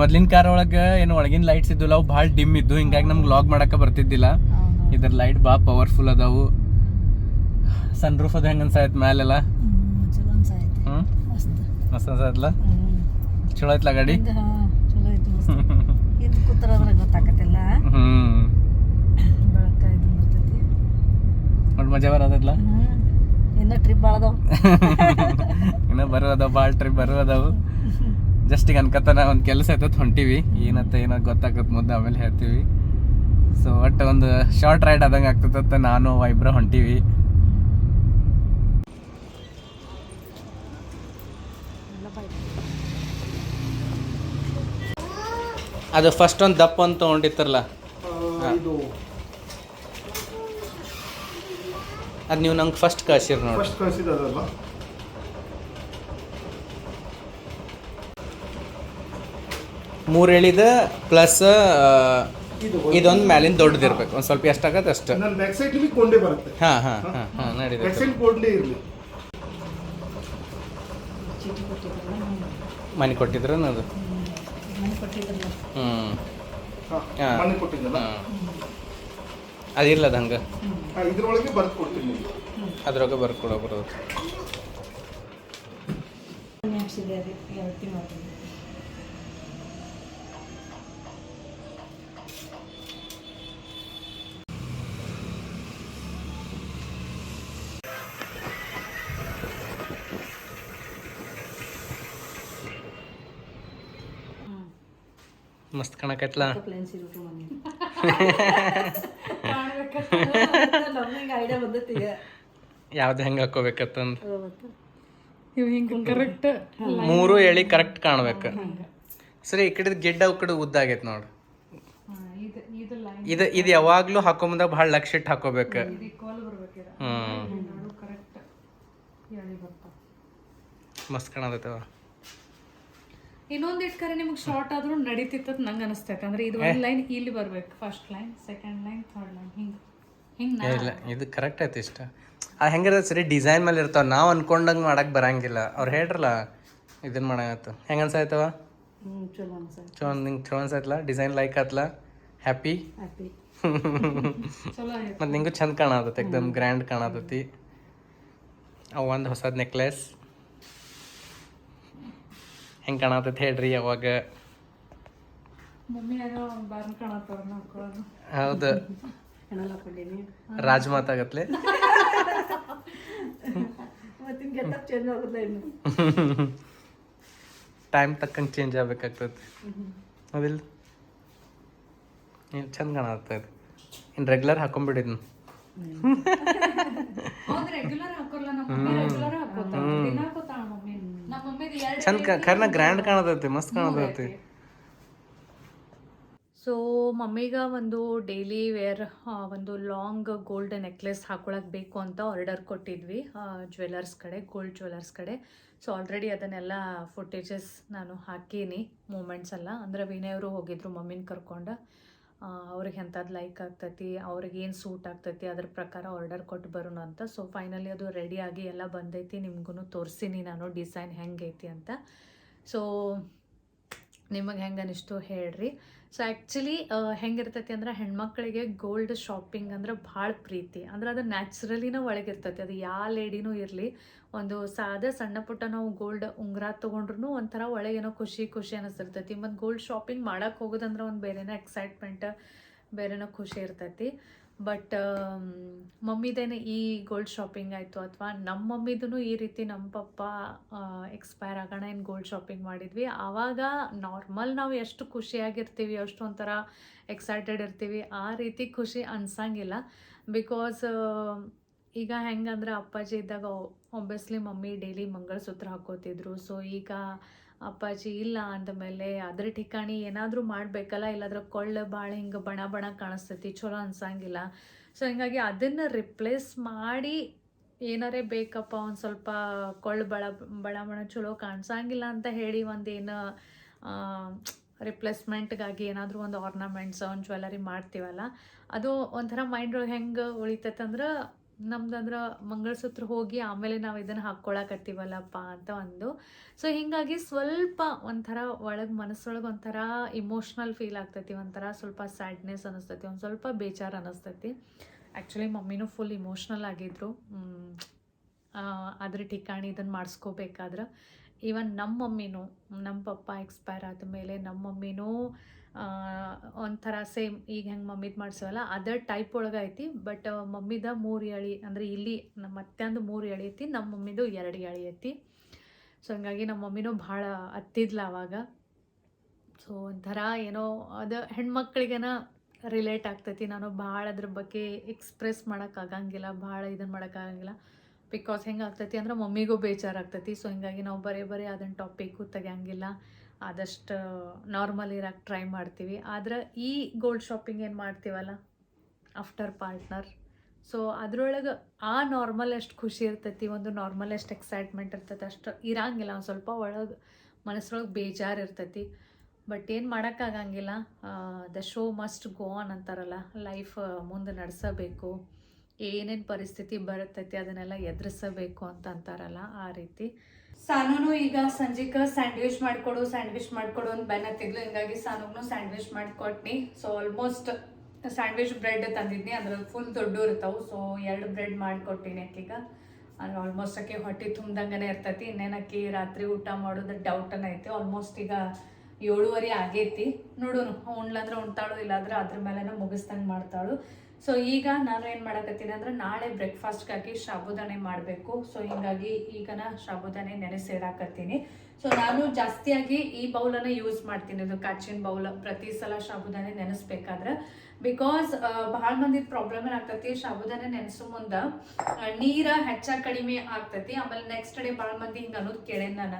ಮೊದ್ಲಿನ ಕಾರ್ ಒಳಗ ಏನು ಒಳಗಿನ ಲೈಟ್ಸ್ ಇದ್ದಿಲ್ಲ ಅವು ಭಾಳ ಡಿಮ್ ಇದ್ದು ಹಿಂಗಾಗಿ ನಮ್ಗೆ ಲಾಗ್ ಮಾಡಕ್ಕೆ ಬರ್ತಿದ್ದಿಲ್ಲ. ಇದ್ರ ಲೈಟ್ ಭಾಳ ಪವರ್ಫುಲ್ ಅದಾವು. ಸನ್ ರೂಫ್ ಅದ ಹೆಂಗೆ ಅನ್ಸಾಯ್ತು ಮ್ಯಾಲೆಲ್ಲ? ಹ್ಞೂ ಮಸ್ತ್. ಮಸ್ತ್ ಅನ್ಸಾಯ್ತಲ್ಲ ಚಲೋ ಐತ್ಲ ಗಾಡಿ? ಹ್ಞೂ ಮಜಾ ಬರೋದಲ್ಲ ಇನ್ನ ಟ್ರಿಪ್ ಭಾಳ ಅದಾವ. ಇನ್ನ ಬರೋ ಅದಾವ ಭಾಳ ಟ್ರಿಪ್ ಬರೋ ಅದಾವು. ಜಸ್ಟ್ ಈಗ ಅನ್ಕತನ ಒಂದು ಕೆಲಸ ಐತತ್ ಹೊಂಟಿವಿ. ಏನತ್ತ ಏನೋ ಗೊತ್ತಾಗತ್ತೆ ಮುದ್ದೆ ಆಮೇಲೆ ಹೇಳ್ತೀವಿ. ಸೊ ಒಟ್ಟು ಒಂದು ಶಾರ್ಟ್ ರೈಡ್ ಆದಂಗೆ ಆಗ್ತದಂತ ನಾನು ಇಬ್ಬರು ಹೊಂಟೀವಿ. ಅದು ಫಸ್ಟ್ ಒಂದು ದಪ್ಪ ಅಂತ ತೊಗೊಂಡಿತ್ತರಲ್ಲ ಅದು ನೀವು ನಂಗೆ ಫಸ್ಟ್ ಕಳ್ಸಿರಿ ನೋಡಿ. ಮೂರು ಎಳಿದ ಪ್ಲಸ್ ಇದೊಂದು ಮ್ಯಾಲಿನ ದೊಡ್ಡದಿರ್ಬೇಕು ಒಂದು ಸ್ವಲ್ಪ ಎಷ್ಟಾಗತ್ತೆ ಅಷ್ಟು ನನ್ನ ಬ್ಯಾಕ್ ಸೈಡ್ ನಿಮಗೆ ಕೊಂಡೇ ಬರುತ್ತೆ ಹಾಂ ಹಾಂ ಹಾಂ ಹಾಂ ನಡೀತದೆ ಬ್ಯಾಕ್ ಸೈಡ್ ಕೊಂಡೇ ಇರಲಿ ಮನೆ ಕೊಟ್ಟಿದ್ರ ಅದು ಮನೆ ಕೊಟ್ಟಿದ್ರಲ್ಲ ಹ್ಞೂ ಹಾಂ ಹಾ. ಮನೆ ಕೊಟ್ಟಿದ್ದಲ್ಲ ಅದು ಹಂಗೆ ಇದ್ರೊಳಗೆ ಬರ್ದು ಕೊಡ್ತೀನಿ ಅದ್ರೊಳಗೆ ಬರ್ಕೊಡೋ ಬರೋದು ಮಸ್ತ್ ಕಾಣಕೈತ್ಲ. ಯಾವ್ದು ಹೆಂಗೆ ಹಾಕೋಬೇಕತ್ತಂದು? ಇವ್ ಹಿಂಗೆ ಕರೆಕ್ಟ್ ಮೂರು ಎಳಿ ಕರೆಕ್ಟ್ ಕಾಣ್ಬೇಕು. ಸರಿ ಈ ಕಡೆ ಗಿಡ್ಡ ಅವ್ ಕಡೆ ಉದ್ದ ಆಗೈತೆ ನೋಡು. ಇದು ಇದು ಲೈನ್ ಇದು ಇದು ಯಾವಾಗ್ಲೂ ಹಾಕೊಂಬಂದಾಗ ಭಾಳ ಲಕ್ಷ ಇಟ್ಟು ಹಾಕೋಬೇಕು. ಇದು ಕೋಲ್ ಬರ್ಬೇಕಿದ. ಹ್ಮ್. ನೋಡು ಕರೆಕ್ಟ್ ಎಳಿ ಬರ್ತಾವ. ಮಸ್ತ್ ಕಾಣತೈತವ ಇನ್ನೊಂದ್ ಇಟ್ಕರೆ ನಿಮ್ಗೆ ಶಾರ್ಟ್ ಆದ್ರೂ ನಡೀತಿತ್ತು ನಂಗೆ ಅನಿಸ್ತೈತೆ ಅಂದ್ರೆ ಇದು ಒಂದು ಲೈನ್ ಇಲ್ಲಿ ಬರ್ಬೇಕು. First line second line third line ಹಿಂಗ್. ಹಿಂಗ್ ಇಲ್ಲ ಇದು ಕರೆಕ್ಟ್ ಐತಿ ಇಷ್ಟ. ಅದು ಹೆಂಗಿರ ಸರಿ ಡಿಸೈನ್ ಮೇಲೆ ಇರ್ತಾವ. ನಾವು ಅನ್ಕೊಂಡಂಗೆ ಮಾಡಕ್ ಬರಂಗಿಲ್ಲ. ಅವ್ರು ಹೇಳ್ರಲ್ಲ ಇದನ್ನ ಮಾಡಾಕತ್ತು. ಹೆಂಗ ಅನ್ಸಾಯ್ತವ? ಚಲೋ ನಿಂಗೆ ಚಲೋ ಅನ್ಸೈತ್ಲ ಡಿಸೈನ್ ಲೈಕ್ ಆತ್ಲ? ಹ್ಯಾಪಿ ಹ್ಯಾಪಿ ಚಲೋ ಚಂದ್ ಮತ್ತು ನಿಂಗೂ ಚಂದ ಕಾಣತೈತಿ ಎಕ್ದಮ್ ಗ್ರ್ಯಾಂಡ್ ಕಾಣತೈತಿ. ಅವು ಒಂದು ಹೊಸದ್ ನೆಕ್ಲೆಸ್ ಹೆಂಗೆ ಕಾಣತೈತಿ ಹೇಳ್ರಿ ಯಾವಾಗ ಹೌದು. ರಾಜ್ ಮಾತಾಗತ್ಲೆ ರಾಜ್ಮಾತಾಗತ್ಲೆ ಗೆಟಪ್ ಚೇಂಜ್ ಆಗುತ್ತೆ ಇನ್ನು? ಟೈಮ್ ತಕ್ಕಂಗೆ ಚೇಂಜ್ ಆಗ್ಬೇಕಾಗ್ತೈತಿ. ಅದಿಲ್ಲ? ಏನು ಚಂದ ಕಾಣತೈತಿ ಇನ್ನು ರೆಗ್ಯುಲರ್ ಹಾಕೊಂಡ್ಬಿಡಿದ್ನು ಹೌದು ರೆಗ್ಯುಲರ್ ಹಾಕೋಲ್ಲ ನಮ್ಮ ಮಮ್ಮಿ ರೆಗ್ಯುಲರ್ ಹಾಕೋತಾಳ ದಿನ ಹಾಕೋತಾಳ ಮಮ್ಮಿ ನಮ್ಮ ಮಮ್ಮಿದು ಎರಡು ಚಂದ ಕರ್ನ ಗ್ರ್ಯಾಂಡ್ ಕಾಣತೈತಿ ಮಸ್ತ್ ಕಾಣತೈತಿ. ಸೊ ಮಮ್ಮಿಗ ಒಂದು ಡೈಲಿ ವೇರ್ ಒಂದು ಲಾಂಗ್ ಗೋಲ್ಡ್ ನೆಕ್ಲೆಸ್ ಹಾಕೊಳಕ್ಕೆ ಬೇಕು ಅಂತ ಆರ್ಡರ್ ಕೊಟ್ಟಿದ್ವಿ ಜ್ಯುವೆಲರ್ಸ್ ಕಡೆ ಗೋಲ್ಡ್ ಜ್ಯುವೆಲರ್ಸ್ ಕಡೆ. ಸೊ ಆಲ್ರೆಡಿ ಅದನ್ನೆಲ್ಲ ಫುಟೇಜಸ್ ನಾನು ಹಾಕೀನಿ ಮೂಮೆಂಟ್ಸ್ ಎಲ್ಲ. ಅಂದರೆ ವಿನಯ್ ಅವರು ಹೋಗಿದ್ರು ಮಮ್ಮಿನ ಕರ್ಕೊಂಡು. ಅವ್ರಿಗೆ ಎಂಥದ್ದು ಲೈಕ್ ಆಗ್ತೈತಿ, ಅವ್ರಿಗೆ ಏನು ಸೂಟ್ ಆಗ್ತೈತಿ, ಅದ್ರ ಪ್ರಕಾರ ಆರ್ಡರ್ ಕೊಟ್ಟು ಬರೋಣ ಅಂತ. ಸೊ ಫೈನಲಿ ಅದು ರೆಡಿಯಾಗಿ ಎಲ್ಲ ಬಂದೈತಿ ನಿಮ್ಗೂ ತೋರಿಸ್ತೀನಿ ನಾನು ಡಿಸೈನ್ ಹೆಂಗೈತಿ ಅಂತ. ಸೊ ನಿಮಗೆ ಹೆಂಗೆ ಅನಿಸ್ತು ಹೇಳ್ರಿ. ಸೊ ಆ್ಯಕ್ಚುಲಿ ಹೆಂಗಿರ್ತೈತಿ ಅಂದ್ರೆ ಹೆಣ್ಮಕ್ಳಿಗೆ ಗೋಲ್ಡ್ ಶಾಪಿಂಗ್ ಅಂದ್ರೆ ಭಾಳ ಪ್ರೀತಿ. ಅಂದ್ರೆ ಅದು ನ್ಯಾಚುರಲಿನ ಒಳಗಿರ್ತೈತಿ. ಅದು ಯಾವ ಲೇಡಿನೂ ಇರಲಿ, ಒಂದು ಸಾದ ಸಣ್ಣ ಪುಟ್ಟ ನಾವು ಗೋಲ್ಡ್ ಉಂಗುರ ತೊಗೊಂಡ್ರು ಒಂಥರ ಒಳಗೇನೋ ಖುಷಿ ಖುಷಿ ಅನಿಸ್ತಿರ್ತೈತಿ ಮತ್ತು ಗೋಲ್ಡ್ ಶಾಪಿಂಗ್ ಮಾಡೋಕ್ಕೆ ಹೋಗೋದಂದ್ರೆ ಒಂದು ಬೇರೆನೇ ಎಕ್ಸೈಟ್ಮೆಂಟ್ ಬೇರೆನೋ ಖುಷಿ ಇರ್ತೈತಿ. ಬಟ್ ಮಮ್ಮಿದೇನೆ ಈ ಗೋಲ್ಡ್ ಶಾಪಿಂಗ್ ಆಯಿತು ಅಥವಾ ನಮ್ಮ ಮಮ್ಮಿದೂ ಈ ರೀತಿ ನಮ್ಮ ಪಪ್ಪ ಎಕ್ಸ್ಪೈರ್ ಆಗೋಣ ಏನು ಗೋಲ್ಡ್ ಶಾಪಿಂಗ್ ಮಾಡಿದ್ವಿ. ಆವಾಗ ನಾರ್ಮಲ್ ನಾವು ಎಷ್ಟು ಖುಷಿಯಾಗಿರ್ತೀವಿ, ಅಷ್ಟು ಒಂಥರ ಎಕ್ಸೈಟೆಡ್ ಇರ್ತೀವಿ. ಆ ರೀತಿ ಖುಷಿ ಅನ್ಸಂಗಿಲ್ಲ. ಬಿಕಾಸ್ ಈಗ ಹೆಂಗಂದ್ರೆ ಅಪ್ಪಾಜಿ ಇದ್ದಾಗ ಒಬ್ಬಿಯಸ್ಲಿ ಮಮ್ಮಿ ಡೈಲಿ ಮಂಗಳಸೂತ್ರ ಹಾಕೋತಿದ್ರು. ಸೊ ಈಗ ಅಪ್ಪಾಜಿ, ಇಲ್ಲ ಅಂದಮೇಲೆ ಅದ್ರ ಠಿಕಾಣಿ ಏನಾದರೂ ಮಾಡಬೇಕಲ್ಲ, ಇಲ್ಲಾದ್ರೆ ಕೊಳ್ಳು ಭಾಳ ಹಿಂಗೆ ಬಣ ಬಣ ಕಾಣಿಸ್ತೈತಿ ಚಲೋ ಅನ್ಸಂಗಿಲ್ಲ. ಸೊ ಹಿಂಗಾಗಿ ಅದನ್ನು ರಿಪ್ಲೇಸ್ ಮಾಡಿ ಏನಾರೇ ಬೇಕಪ್ಪ, ಒಂದು ಸ್ವಲ್ಪ ಕೊಳ್ಳು, ಬಳ, ಬಣ ಬಣ ಚಲೋ ಕಾಣಿಸಂಗಿಲ್ಲ ಅಂತ ಹೇಳಿ ಒಂದೇನು ರಿಪ್ಲೇಸ್ಮೆಂಟ್ಗಾಗಿ ಏನಾದರೂ ಒಂದು ಆರ್ನಮೆಂಟ್ಸ್ ಒಂದು ಜ್ಯುವೆಲರಿ ಮಾಡ್ತೀವಲ್ಲ, ಅದು ಒಂಥರ ಮೈಂಡ್ ಒಳಗೆ ಹೆಂಗೆ ಉಳಿತೈತಂದ್ರೆ ನಮ್ದಂದ್ರೆ ಮಂಗಳಸೂತ್ರ ಹೋಗಿ ಆಮೇಲೆ ನಾವು ಇದನ್ನು ಹಾಕ್ಕೊಳಕತ್ತೀವಲ್ಲಪ್ಪ ಅಂತ ಒಂದು. ಸೊ ಹೀಗಾಗಿ ಸ್ವಲ್ಪ ಒಂಥರ ಒಳಗೆ ಮನಸ್ಸೊಳಗೆ ಒಂಥರ ಇಮೋಷ್ನಲ್ ಫೀಲ್ ಆಗ್ತೈತಿ, ಒಂಥರ ಸ್ವಲ್ಪ ಸ್ಯಾಡ್ನೆಸ್ ಅನಿಸ್ತೈತಿ, ಒಂದು ಸ್ವಲ್ಪ ಬೇಜಾರು ಅನಿಸ್ತೈತಿ. ಆ್ಯಕ್ಚುಲಿ ಮಮ್ಮಿನೂ ಫುಲ್ ಇಮೋಷ್ನಲ್ ಆಗಿದ್ರು. ಅದ್ರ ಠಿಕಾಣಿ ಇದನ್ನು ಮಾಡಿಸ್ಕೋಬೇಕಾದ್ರೆ. ಈವನ್ ನಮ್ಮ ಮಮ್ಮಿನೂ ನಮ್ಮ ಪಪ್ಪ ಎಕ್ಸ್ಪೈರ್ ಆದಮೇಲೆ ನಮ್ಮ ಮಮ್ಮಿನೂ ಒಂಥರ ಸೇಮ್ ಈಗ ಹೆಂಗೆ ಮಮ್ಮಿದು ಮಾಡಿಸೋಲ್ಲ ಅದೇ ಟೈಪ್ ಒಳಗೆ ಐತಿ. ಬಟ್ ಮಮ್ಮಿದ ಮೂರು ಎಳಿ, ಅಂದರೆ ಇಲ್ಲಿ ನಮ್ಮ ಅತ್ತೆಂದು ಮೂರು ಎಳಿ ಐತಿ ನಮ್ಮ ಮಮ್ಮಿದು ಎರಡು ಎಳಿ ಐತಿ. ಸೊ ಹಂಗಾಗಿ ನಮ್ಮ ಮಮ್ಮಿನೂ ಭಾಳ ಹತ್ತಿದ್ಲ ಅವಾಗ. ಸೊ ಒಂಥರ ಏನೋ ಅದು ಹೆಣ್ಮಕ್ಳಿಗೆನ ರಿಲೇಟ್ ಆಗ್ತೈತಿ. ನಾನು ಭಾಳ ಅದ್ರ ಬಗ್ಗೆ ಎಕ್ಸ್ಪ್ರೆಸ್ ಮಾಡೋಕ್ಕಾಗಂಗಿಲ್ಲ ಭಾಳ ಇದನ್ನು ಮಾಡೋಕ್ಕಾಗಂಗಿಲ್ಲ ಬಿಕಾಸ್ ಹೆಂಗೆ ಆಗ್ತೈತಿ ಅಂದ್ರೆ ಮಮ್ಮಿಗೂ ಬೇಜಾರಾಗ್ತೈತಿ ಸೊ ಹಿಂಗಾಗಿ ನಾವು ಬರೇ ಬರೇ ಅದನ್ನು ಟಾಪಿಕ್ಕು ತೆಗಿಯಂಗಿಲ್ಲ. ಆದಷ್ಟು ನಾರ್ಮಲ್ ಇರಕ್ಕೆ ಟ್ರೈ ಮಾಡ್ತೀವಿ. ಆದ್ರೆ ಈ ಗೋಲ್ಡ್ ಶಾಪಿಂಗ್ ಏನು ಮಾಡ್ತೀವಲ್ಲ? ಆಫ್ಟರ್ ಪಾರ್ಟ್ನರ್ ಸೊ ಅದರೊಳಗೆ ಆ ನಾರ್ಮಲ್ ಎಷ್ಟು ಖುಷಿ ಇರ್ತೈತಿ, ಒಂದು ನಾರ್ಮಲ್ ಎಷ್ಟು ಎಕ್ಸೈಟ್ಮೆಂಟ್ ಇರ್ತೈತೆ. ಅಷ್ಟು ಇರಂಗಿಲ್ಲ, ಒಂದು ಸ್ವಲ್ಪ ಒಳಗೆ ಮನಸ್ಸೊಳಗೆ ಬೇಜಾರು ಇರ್ತೈತಿ. ಬಟ್ ಏನು ಮಾಡೋಕ್ಕಾಗಂಗಿಲ್ಲ the show must go on ಅಂತಾರಲ್ಲ ಲೈಫ್ ಮುಂದೆ ನಡೆಸಬೇಕು. ಏನೇನು ಪರಿಸ್ಥಿತಿ ಬರುತ್ತೈತಿ ಅದನ್ನೆಲ್ಲ ಎದುರಿಸಬೇಕು ಅಂತ ಅಂತಾರಲ್ಲ, ಆ ರೀತಿ. ಸಾನುನು ಈಗ ಸಂಜಿಕ ಸ್ಯಾಂಡ್ವಿಚ್ ಮಾಡ್ಕೊಡು ಸ್ಯಾಂಡ್ವಿಚ್ ಮಾಡ್ಕೊಡು ಅಂತ ಬೆನ್ನತ್ತಿದ್ಲು ಹಿಂಗಾಗಿ ಸಾನುಗ್ನು ಸ್ಯಾಂಡ್ವಿಚ್ ಮಾಡ್ಕೊಟ್ನಿ. ಸೊ ಆಲ್ಮೋಸ್ಟ್ ಸ್ಯಾಂಡ್ವಿಚ್ ಬ್ರೆಡ್ ತಂದಿದ್ನಿ. ಅದ್ರಲ್ಲಿ ಫುಲ್ ದೊಡ್ಡ ಇರ್ತಾವೆ. ಸೊ ಎರಡು ಬ್ರೆಡ್ ಮಾಡಿಕೊಟ್ಟಿನಿ ಅಕ್ಕಿಗ. ಅಂದ್ರೆ ಆಲ್ಮೋಸ್ಟ್ ಅಕ್ಕಿ ಹೊಟ್ಟೆ ತುಂಬ್ದಂಗೆ ಇರ್ತೈತಿ. ಇನ್ನೇನು ಅಕ್ಕಿ ರಾತ್ರಿ ಊಟ ಮಾಡೋದು ಡೌಟನ ಐತಿ. ಆಲ್ಮೋಸ್ಟ್ ಈಗ ಏಳುವರೆ ಆಗೈತಿ. ನೋಡೋನು, ಉಣ್ಲಂದ್ರೆ ಉಣ್ತಾಳು, ಇಲ್ಲಾಂದ್ರೆ ಅದ್ರ ಮೇಲೆ ಮುಗಿಸ್ದಂಗೆ ಮಾಡ್ತಾಳು. ಸೊ ಈಗ ನಾನು ಏನು ಮಾಡಕತ್ತೀನಿ ಅಂದ್ರೆ ನಾಳೆ ಬ್ರೇಕ್ಫಾಸ್ಟ್ಗಾಗಿ ಸಾಬುದಾನೆ ಮಾಡಬೇಕು. ಸೊ ಹಿಂಗಾಗಿ ಈಗ ನಾ ಸಾಬುದಾನೆ ನೆನೆಸಿಡಾಕತ್ತೀನಿ. ಸೊ ನಾನು ಜಾಸ್ತಿಯಾಗಿ ಈ ಬೌಲನ್ನು ಯೂಸ್ ಮಾಡ್ತೀನಿ. ಅದು ಕಾಚಿನ ಬೌಲ್. ಪ್ರತಿ ಸಲ ಸಾಬುದಾನೆ ನೆನೆಸ್ಬೇಕಾದ್ರೆ. ಬಿಕಾಸ್ ಭಾಳ ಮಂದಿ ಪ್ರಾಬ್ಲಮ್ ಏನಾಗ್ತೈತಿ ಸಾಬುದಾನೆ ನೆನೆಸು ಮುಂದ ನೀರ ಹೆಚ್ಚ ಕಡಿಮೆ ಆಗ್ತೈತಿ. ಆಮೇಲೆ ನೆಕ್ಸ್ಟ್ ಡೇ ಭಾಳ ಮಂದಿ ಹಿಂಗೆ ಅನ್ನೋದು ಕೇಳೇನ್ ನಾನು.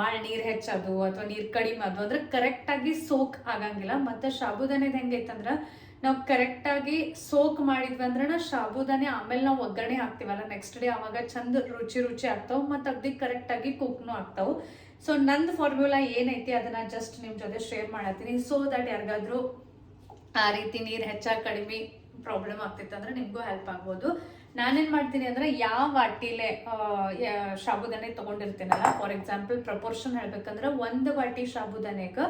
ಭಾಳ ನೀರು ಹೆಚ್ಚದು ಅಥವಾ ನೀರು ಕಡಿಮೆ ಅದು ಅಂದ್ರೆ ಕರೆಕ್ಟಾಗಿ ಸೋಕ್ ಆಗಂಗಿಲ್ಲ. ಮತ್ತು ಸಾಬುದಾನೆದು ಹೆಂಗೈತಂದ್ರೆ ನಾವು ಕರೆಕ್ಟಾಗಿ ಸೋಕ್ ಮಾಡಿದ್ವಿ ಅಂದ್ರೆ ಸಾಬುದಾನೆ ಆಮೇಲೆ ನಾವು ಒಗ್ಗರಣೆ ಹಾಕ್ತಿವಲ್ಲ ನೆಕ್ಸ್ಟ್ ಡೇ ಅವಾಗ ಚಂದ ರುಚಿ ರುಚಿ ಆಗ್ತಾವ ಮತ್ತು ಅಗ್ದಿ ಕರೆಕ್ಟಾಗಿ ಕುಕ್ನು ಆಗ್ತಾವೆ. ಸೊ ನಂದು ಫಾರ್ಮ್ಯುಲಾ ಏನೈತಿ ಅದನ್ನ ಜಸ್ಟ್ ನಿಮ್ಮ ಜೊತೆ ಶೇರ್ ಮಾಡತ್ತೀನಿ. ಸೊ ದಟ್ ಯಾರಿಗಾದ್ರೂ ಆ ರೀತಿ ನೀರು ಹೆಚ್ಚಾಗಿ ಕಡಿಮೆ ಪ್ರಾಬ್ಲಮ್ ಆಗ್ತಿತ್ತು ಅಂದ್ರೆ ನಿಮಗೂ ಹೆಲ್ಪ್ ಆಗ್ಬೋದು. ನಾನೇನು ಮಾಡ್ತೀನಿ ಅಂದ್ರೆ ಯಾವ ವಾಟಿಲೆ ಸಾಬುದಾನೆ ತಗೊಂಡಿರ್ತೀನಲ್ಲ ಫಾರ್ ಎಕ್ಸಾಂಪಲ್ ಪ್ರಪೋರ್ಷನ್ ಹೇಳ್ಬೇಕಂದ್ರೆ ಒಂದು ವಾಟಿ ಸಾಬುದಾನೆಗೆ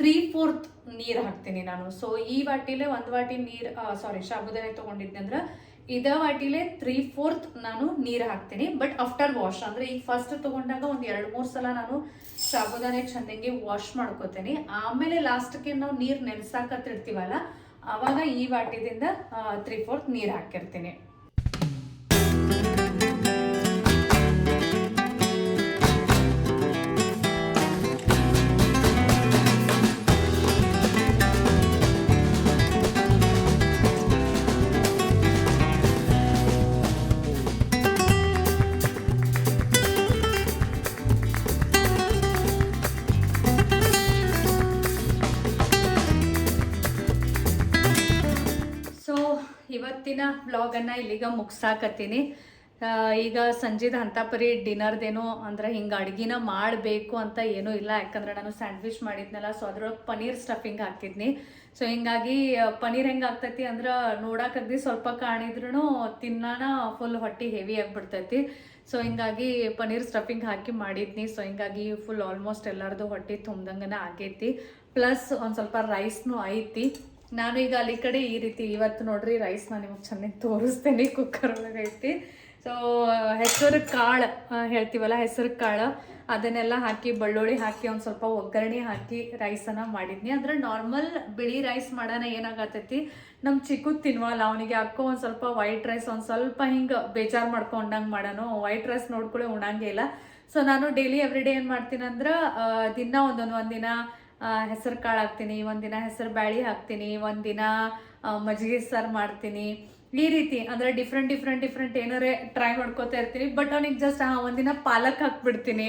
ತ್ರೀ ಫೋರ್ತ್ ನೀರು ಹಾಕ್ತೀನಿ ನಾನು. ಸೊ ಈ ವಾಟಿಲೆ ಒಂದು ವಾಟಿ ನೀರು ಸಾರಿ ಸಾಬುದಾನೆ ತಗೊಂಡಿದ್ದೆ ಅಂದ್ರೆ ಇದ ವಾಟಿಲೆ ತ್ರೀ ಫೋರ್ತ್ ನಾನು ನೀರು ಹಾಕ್ತೀನಿ. ಬಟ್ ಆಫ್ಟರ್ ವಾಶ್ ಅಂದ್ರೆ ಈಗ ಫಸ್ಟ್ ತಗೊಂಡಾಗ ಒಂದು ಎರಡು ಮೂರು ಸಲ ನಾನು ಸಾಬುದಾನೆ ಚಂದಂಗೆ ವಾಶ್ ಮಾಡ್ಕೋತೀನಿ. ಆಮೇಲೆ ಲಾಸ್ಟ್ಗೆ ನಾವು ನೀರು ನೆನೆಸಾಕತ್ತಿರ್ತೀವಲ್ಲ ಆವಾಗ ಈ ವಾಟಿದಿಂದ ತ್ರೀ ಫೋರ್ತ್ ನೀರು ಹಾಕಿರ್ತೀನಿ. ಇವತ್ತಿನ ವ್ಲಾಗನ್ನು ಇಲ್ಲಿಗ ಮುಗ್ಸಾಕತ್ತೀನಿ. ಈಗ ಸಂಜೆದ ಹಂತಾಪರಿ ಡಿನ್ನರ್ದೇನೋ ಅಂದ್ರೆ ಹಿಂಗೆ ಅಡ್ಗಿನ ಮಾಡಬೇಕು ಅಂತ ಏನೂ ಇಲ್ಲ. ಯಾಕಂದ್ರೆ ನಾನು ಸ್ಯಾಂಡ್ವಿಚ್ ಮಾಡಿದ್ನಲ್ಲ, ಸೊ ಅದ್ರೊಳಗೆ ಪನೀರ್ ಸ್ಟಫಿಂಗ್ ಹಾಕಿದ್ನಿ ಸೊ ಹಿಂಗಾಗಿ ಪನೀರ್ ಹೆಂಗೆ ಆಗ್ತೈತಿ ಅಂದ್ರೆ ನೋಡಕ್ಕಗ್ದಿ ಸ್ವಲ್ಪ ಕಾಣಿದ್ರೂ ತಿನ್ನಾನ ಫುಲ್ ಹೊಟ್ಟೆ ಹೆವಿ ಆಗಿಬಿಡ್ತೈತಿ. ಸೊ ಹಿಂಗಾಗಿ ಪನೀರ್ ಸ್ಟಫಿಂಗ್ ಹಾಕಿ ಮಾಡಿದ್ನಿ. ಸೊ ಹಿಂಗಾಗಿ ಫುಲ್ ಆಲ್ಮೋಸ್ಟ್ ಎಲ್ಲರದು ಹೊಟ್ಟೆ ತುಂಬ್ದಂಗನ ಆಗೈತಿ. ಪ್ಲಸ್ ಒಂದು ಸ್ವಲ್ಪ ರೈಸ್ನು ಐತಿ. ನಾನು ಈಗ ಅಲ್ಲಿ ಕಡೆ ಈ ರೀತಿ ಇವತ್ತು ನೋಡ್ರಿ ರೈಸ್ ನಾನು ನಿಮಗೆ ಚೆನ್ನಾಗಿ ತೋರಿಸ್ತೇನೆ ಕುಕ್ಕರ್ ಒಳಗೆ ಐತಿ. ಸೊ ಹೆಸರು ಕಾಳು ಹೇಳ್ತೀವಲ್ಲ, ಹೆಸರು ಕಾಳು. ಅದನ್ನೆಲ್ಲ ಹಾಕಿ, ಬೆಳ್ಳುಳ್ಳಿ ಹಾಕಿ, ಒಂದು ಸ್ವಲ್ಪ ಒಗ್ಗರಣೆ ಹಾಕಿ ರೈಸನ್ನು ಮಾಡಿದ್ನಿ. ಅಂದ್ರೆ ನಾರ್ಮಲ್ ಬಿಳಿ ರೈಸ್ ಮಾಡೋಣ ಏನಾಗತ್ತೈತಿ ನಮ್ಮ ಚಿಕ್ಕು ತಿನ್ವಲ್ಲ, ಅವನಿಗೆ ಹಾಕೋ ಒಂದು ಸ್ವಲ್ಪ ವೈಟ್ ರೈಸ್ ಒಂದು ಸ್ವಲ್ಪ ಹಿಂಗೆ ಬೇಜಾರು ಮಾಡ್ಕೊಂಡಂಗೆ ಮಾಡೋಣ ವೈಟ್ ರೈಸ್ ನೋಡ್ಕೊಳ್ಳಿ ಉಣಂಗೆ ಇಲ್ಲ. ಸೊ ನಾನು ಡೈಲಿ ಎವ್ರಿ ಡೇ ಏನು ಮಾಡ್ತೀನಿ ಅಂದ್ರೆ ದಿನ ಒಂದೊಂದು ಒಂದಿನ ಹೆಸರು ಕಾಳು ಹಾಕ್ತೀನಿ ಒಂದಿನ ಹೆಸರು ಬ್ಯಾಳಿ ಹಾಕ್ತೀನಿ, ಒಂದಿನ ಮಜ್ಜಿಗೆ ಸಾರು ಮಾಡ್ತೀನಿ. ಈ ರೀತಿ, ಅಂದರೆ ಡಿಫ್ರೆಂಟ್ ಡಿಫ್ರೆಂಟ್ ಡಿಫ್ರೆಂಟ್ ಏನಾರೇ ಟ್ರೈ ಮಾಡ್ಕೋತಾ ಇರ್ತೀನಿ. ಬಟ್ ಅವ್ನಿಗೆ ಜಸ್ಟ್ ಒಂದಿನ ಪಾಲಕ್ ಹಾಕ್ಬಿಡ್ತೀನಿ.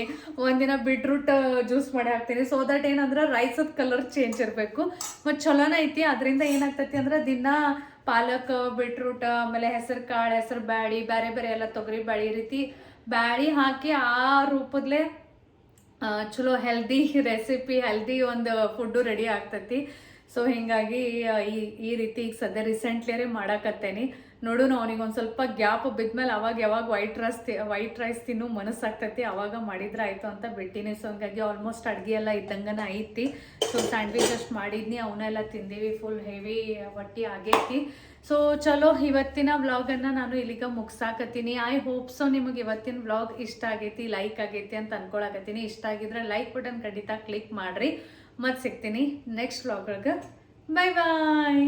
ಒಂದಿನ ಬಿಟ್ರೂಟ್ ಜ್ಯೂಸ್ ಮಾಡಿ ಹಾಕ್ತೀನಿ. ಸೊ ದಟ್ ಏನಂದ್ರೆ ರೈಸದ ಕಲರ್ ಚೇಂಜ್ ಇರಬೇಕು. ಮತ್ತು ಚಲೋನ ಐತಿ. ಅದರಿಂದ ಏನಾಗ್ತೈತಿ ಅಂದ್ರೆ ದಿನ ಪಾಲಕ್ ಬಿಟ್ರೂಟ್ ಆಮೇಲೆ ಹೆಸರು ಕಾಳು, ಹೆಸರು ಬ್ಯಾಳಿ ಬೇರೆ ಬೇರೆ ಎಲ್ಲ ತೊಗರಿ ಬ್ಯಾಳಿ ರೀತಿ ಬ್ಯಾಳಿ ಹಾಕಿ ಆ ರೂಪದಲ್ಲೇ ಚಲೋ ಹೆಲ್ದಿ ರೆಸಿಪಿ ಹೆಲ್ದಿ ಒಂದು ಫುಡ್ಡು ರೆಡಿ ಆಗ್ತೈತಿ. ಸೊ ಹಿಂಗಾಗಿ ಈ ಈ ರೀತಿ ಈಗ ಸದ್ಯ ರೀಸೆಂಟ್ಲಿಯರೇ ಮಾಡಾಕತ್ತೇನಿ. ನೋಡೋಣ ಅವನಿಗೆ ಒಂದು ಸ್ವಲ್ಪ ಗ್ಯಾಪ್ ಬಿದ್ಮೇಲೆ ಅವಾಗ ಯಾವಾಗ ವೈಟ್ ರೈಸ್ ವೈಟ್ ರೈಸ್ ತಿನ್ನು ಮನಸ್ಸಾಗ್ತೈತಿ ಅವಾಗ ಮಾಡಿದ್ರೆ ಆಯಿತು ಅಂತ ಬಿಟ್ಟಿನಿ. ಸೊ ಹಂಗಾಗಿ ಆಲ್ಮೋಸ್ಟ್ ಅಡುಗೆ ಎಲ್ಲ ಇದ್ದಂಗನ ಐತಿ. ಸೊ ಸ್ಯಾಂಡ್ವಿಚ್ ಅಷ್ಟು ಮಾಡಿದ್ನಿ. ಅವನ್ನೆಲ್ಲ ತಿಂದೀವಿ. ಫುಲ್ ಹೆವಿ ಹೊಟ್ಟಿ ಆಗೈತಿ. ಸೊ ಚಲೋ, ಇವತ್ತಿನ ವ್ಲಾಗನ್ನು ನಾನು ಇಲ್ಲಿಗ ಮುಗ್ಸಾಕತ್ತೀನಿ. ಐ ಹೋಪ್ ಸೊ ನಿಮಗೆ ಇವತ್ತಿನ ವ್ಲಾಗ್ ಇಷ್ಟ ಆಗೈತಿ ಲೈಕ್ ಆಗೈತಿ ಅಂತ ಅನ್ಕೊಳಕತ್ತೀನಿ. ಇಷ್ಟ ಆಗಿದ್ರೆ ಲೈಕ್ ಬಟನ್ ಖಂಡಿತ ಕ್ಲಿಕ್ ಮಾಡ್ರಿ. ಮತ್ತೆ ಸಿಗ್ತೀನಿ ನೆಕ್ಸ್ಟ್ ವ್ಲಾಗ್ ಬೈ ಬಾಯ್